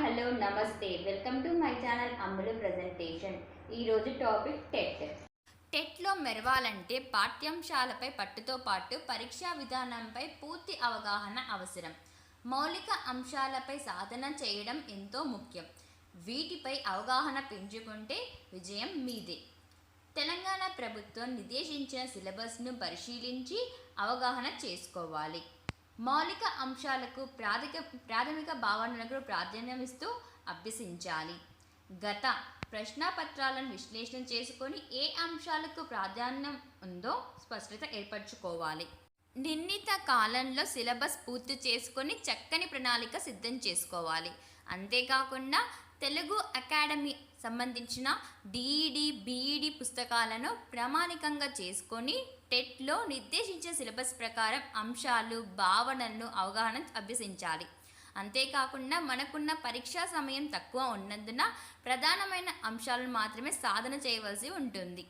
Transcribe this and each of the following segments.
Hello నమస్తే. Welcome to my channel Ammulu presentation. ఈరోజు topic TET. టెట్లో మెరవాలంటే పాఠ్యాంశాలపై పట్టుతో పాటు పరీక్షా విధానంపై పూర్తి అవగాహన అవసరం. మౌలిక అంశాలపై సాధన చేయడం ఎంతో ముఖ్యం. వీటిపై అవగాహన పెంచుకుంటే విజయం మీదే. తెలంగాణ ప్రభుత్వం నిర్దేశించిన సిలబస్ను పరిశీలించి అవగాహన చేసుకోవాలి. మౌలిక అంశాలకు ప్రాథమిక ప్రాథమిక భావనలకు ప్రాధాన్యం ఇస్తూ అభ్యసించాలి. గత ప్రశ్నాపత్రాలను విశ్లేషణ చేసుకొని ఏ అంశాలకు ప్రాధాన్యం ఉందో స్పష్టత ఏర్పరచుకోవాలి. నిర్ణీత కాలంలో సిలబస్ పూర్తి చేసుకొని చక్కని ప్రణాళిక సిద్ధం చేసుకోవాలి. అంతేకాకుండా తెలుగు అకాడమీ సంబంధించిన డిఈడి బీఈడి పుస్తకాలను ప్రామాణికంగా చేసుకొని టెట్లో నిర్దేశించిన సిలబస్ ప్రకారం అంశాలు భావనలను అవగాహన అభ్యసించాలి. అంతేకాకుండా మనకున్న పరీక్షా సమయం తక్కువ ఉన్నందున ప్రధానమైన అంశాలను మాత్రమే సాధన చేయవలసి ఉంటుంది.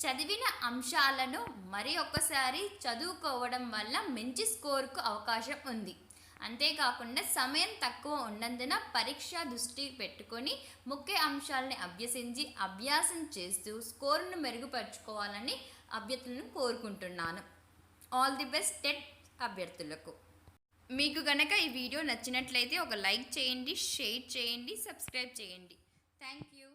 చదివిన అంశాలను మరి ఒక్కసారి చదువుకోవడం వల్ల మంచి స్కోర్కు అవకాశం ఉంది. అంతేకాకుండా సమయం తక్కువ ఉన్నందున పరీక్ష దృష్టి పెట్టుకొని ముఖ్య అంశాలని అభ్యసించి అభ్యాసం చేస్తూ స్కోరును మెరుగుపరుచుకోవాలని అభ్యర్థులను కోరుకుంటున్నాను. ఆల్ ది బెస్ట్ టెట్ అభ్యర్థులకు. మీకు గనక ఈ వీడియో నచ్చినట్లయితే ఒక లైక్ చేయండి షేర్ చేయండి సబ్స్క్రైబ్ చేయండి. Thank you